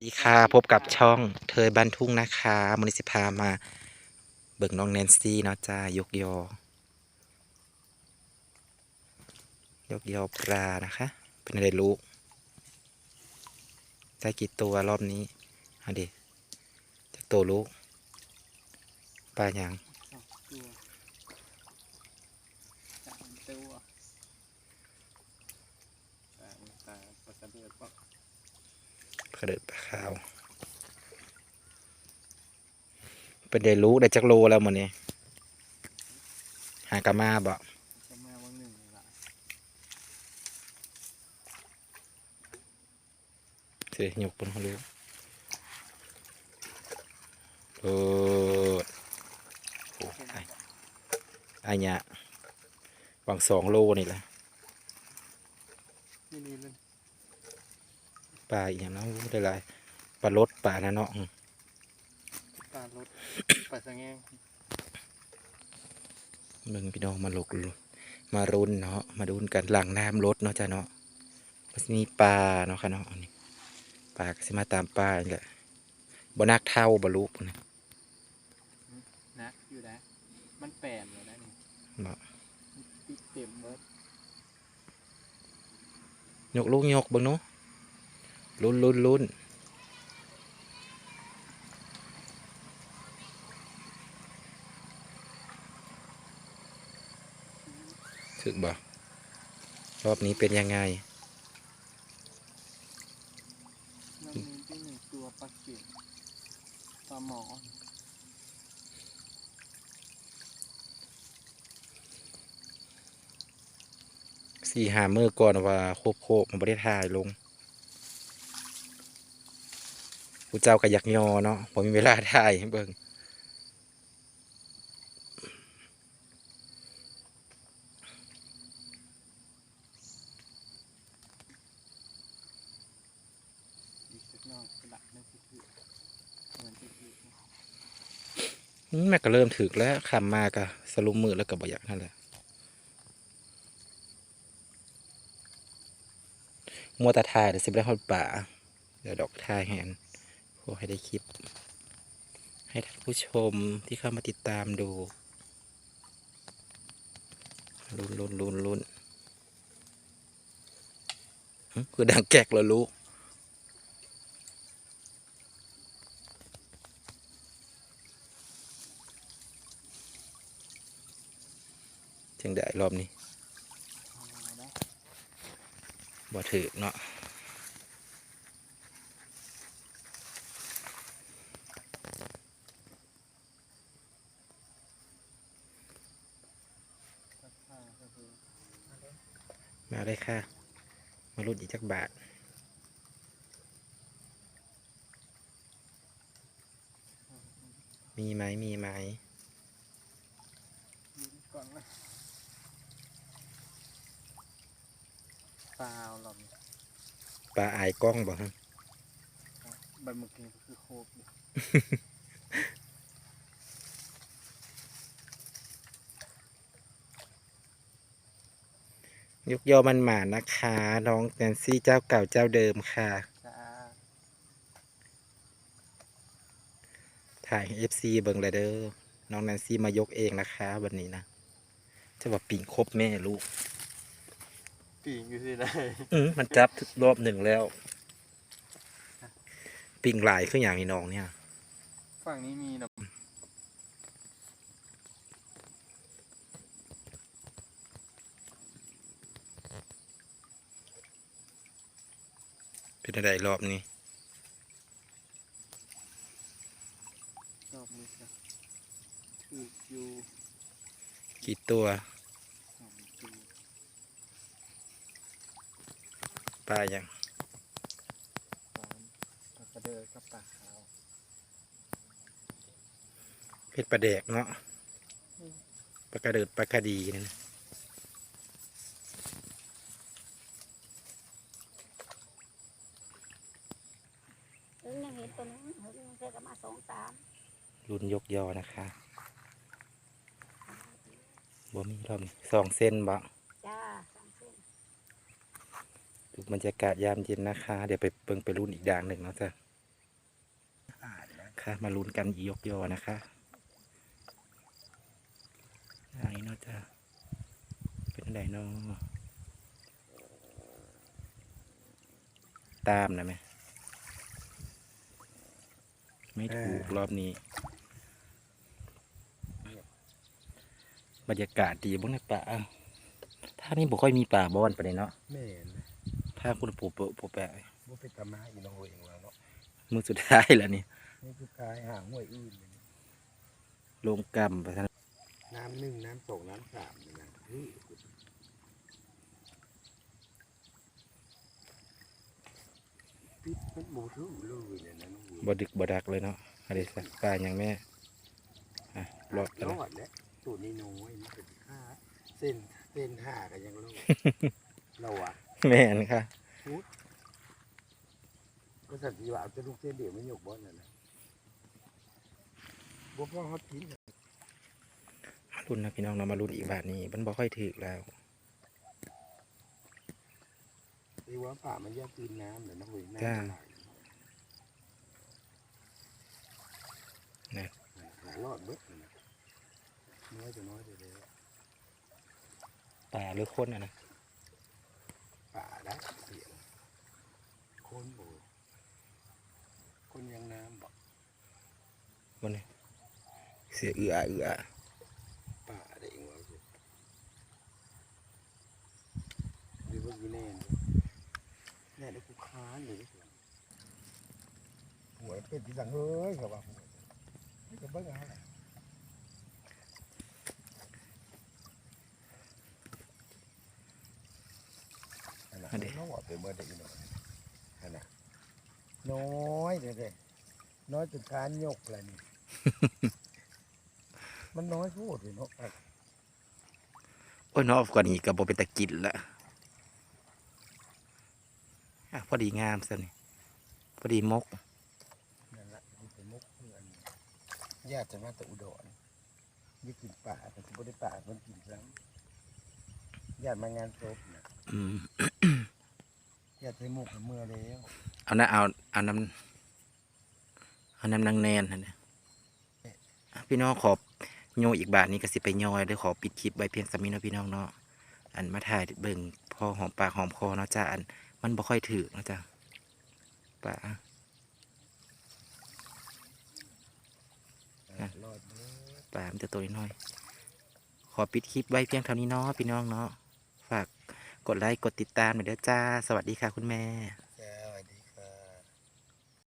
สวัสดีค่ะพบกับช่องเทยบ้านทุ่งนะคะมนิสิพามาเบิกน้องแนนซี่เนาะจ้ายกยอยกยอปลานะคะ เป็นอะไรลูกได้กี่ตัวรอบนี้เอาดิจากตัวลูกปลาอย่าง สองตัวสามตัวสามตาปลากระเดือกก็ กระเดิดปลาขาวเป็นได้ลูกได้จักโลแล้วมันนี้หากามาบ่จะมาวันหนึ่งนี่ละเสียยกบนเขาลูกโอ้ไอ้เนี่ยวางสองโลนี่แหละนี่เลย ปลาอีกอย่างเนาะได้หลายปลาลดปลานะเนาะอืมปลารถปลาสะแงงมึงพี่น้องมาลกลุมารุนเนาะมาดูนกันหลังน้ำรถเนาะจ้ะเนาะมันสิมีปลาเนาะค่ะเนาะอันนี้ปลาก็สิมาตามปลานี่แหละบนักเท่าบลูกนะนะอยู่นะมันแปนเลยนะนี่บ่มันติดเต็มเบิดยกลูกยกเบิ่งเนาะ ลุ้นลุ้นลุ้นถึกบ่รอบนี้เป็นยังไงมันมีที่หนึ่งตัวปลาเข็มปลาหมอสี่หาเมื่อก่อนว่าโคบโคบมันไม่ได้ถ่ายลง ผู้เจ้าก็อยากยอเนาะผมมีเวลาถ่ายเบิ่งแม่ก็เริ่มถึกแล้วขำมากะสรุปมือแล้วก็บ่อยากนั่นแหละมัวต่ถ่ายเดี๋ยวสิบได้ฮอดป่าเดี๋ยวดอกถ่ายแหน อให้ได้คลิป ให้ท่านผู้ชมที่เข้ามาติดตามดูลุ้นลุ้นลุ้นลุ้นคือดังแกกเหรอลูกจังได้รอบนี้เอาได้บ่ถือเนาะ ราคาก็คือมาเล่น มาเลยค่ะ มาลุ้นอีกจักบาทมีไหมมีไหมยืนก่อนนะเปล่าหรอกปลาอายกล้องบ่ฮะใบเมื่อกี้ก็คือโคบ ยู่ยกยอมันหมานะคะ น้องแนนซี่เจ้าเก่าเจ้าเดิมค่ะจ้าถ่ายให้ FC เบิ่งเลยเด้อน้องแนนซี่มายกเองนะคะ วันนี้นะจะว่าปิ่งครบแม่ลูกปีงอยู่ที่ไหนอืมมันจับรอบหนึ่งแล้ว ปิ่งหลายขึ้นอหย่างนี้น้องเนี่ย ฝั่งนี้มีเนาะ เป็นอะไรรอบนี้รอบนี้จ้ะถืออยู่กี่ตัวสองตัวปลาอย่างสามปลากระเดิดกับปลาขาวเพชรปลาแดกเนาะปลากระเดิดปลากระดีนี่นะ ถึงยัง เห็นตัวนึงถึงเจอกันมาสองสามรุ่นยกยอนะคะบ่มีรอบนี้สองเส้นบ่จ้าสามเส้นดูบรรยากาศยามเย็นนะคะ เดี๋ยวไปเบิ่งไปรุ่นอีกด่างหนึ่งเนาะจ้ะจมาลุ้นกันอียกยอนะคะอันนี้เนาะจ้ะเป็นอะไรเนาะตามนะแม่ ไม่ถูกรอบนี้ บรรยากาศดีบ้างในป่าถ้านี่บ่ค่อยมีป่าบอนไปเลยเนาะแม่นถ้าคุณปู่เปะปู่แปะบ่เป็นตามาอีน้องเองแล้วเนาะมือสุดท้ายแล้วนี่นี่คือท้ายหางห้วยอื่นเลยลงกำไปทางน้ำหนึ่งน้ำสองน้ำสามนี่นะเฮ้ยปิดมันบ่ถือเลยเนี่ยนะน้องเว้ย บดึกบดักเลยเนาะอะไรสักป่าอย่างแม่อะรอดไปรแล้วอดแล้วตัวนี้น้อยมันเป็นค่าเส้นเส้นห้ากันยังรู้เราอะแม่นค่ะก็สันติว่าเอาจะลูกเส้นเดียวไม่ยกบอลน่ะนะบ่พ่อฮอตพินมารุ่นนะพี่น้องเรามารุ่นอีกบาทนี้มันบ่ค่อยถึกแล้ว ไอ้ว่าป่ามันแยกคืนน้ำเดี๋ยวน้องเว้ยน้ำจ้า มันไหล นะหารอดเบิดนั่นนะน้อยจะน้อยไปเลยป่าหรือคนอะนะป่าได้เสียงคนโบคนยังน้ำบอกบนนี้เสียเอือเอือป่าได้เองวะสิหรือว่าอยู่แน่นแน่ได้กูค้านเลยหัวเป็นที่สังเฮ้ยเขาว่า หัวนี่ก็เบิ่งเอาแหละอันนั้นน้องว่าไปเมื่อได้อีกหน่อยอันะน้อยเด้อๆน้อยจนคานยกเลยนี่ มันน้อยโพูดเลยเนาะโอ้ยเนอกกว่านี้ก็บ่เป็นตะกินละอะพอดีงามซะนี่พอดีมก นั่นแหละมันเป็นมุกเพื่อน ญาติจะมาแต่อุดรนี่กินป่าแต่ที่บ่ได้ป่ามันกินซ้ำญาติมางานศพนะอืมญาติไปมุกกับเมื่อแล้วเอานะเอาเอาน้ำเอาน้ำนางแนนนะเนี่ยอะพี่น้องขอโยอีกบาทนี้ก็สิไปย่อยเด้อขอปิดคลิปไว้เพียงสามีเนาะพี่น้องเนาะอันมาถ่ายเบิ่งพอหอมปากหอมคอเนาะจ้าอันมันบ่ค่อยถือเนาะจ้าป่า ปลามันจะตัวน้อย ขอปิดคลิปไว้เพียงเท่านี้เนาะพี่น้องเนาะ ฝากกดไลค์กดติดตามหน่อยเด้อจ้า สวัสดีค่ะคุณแม่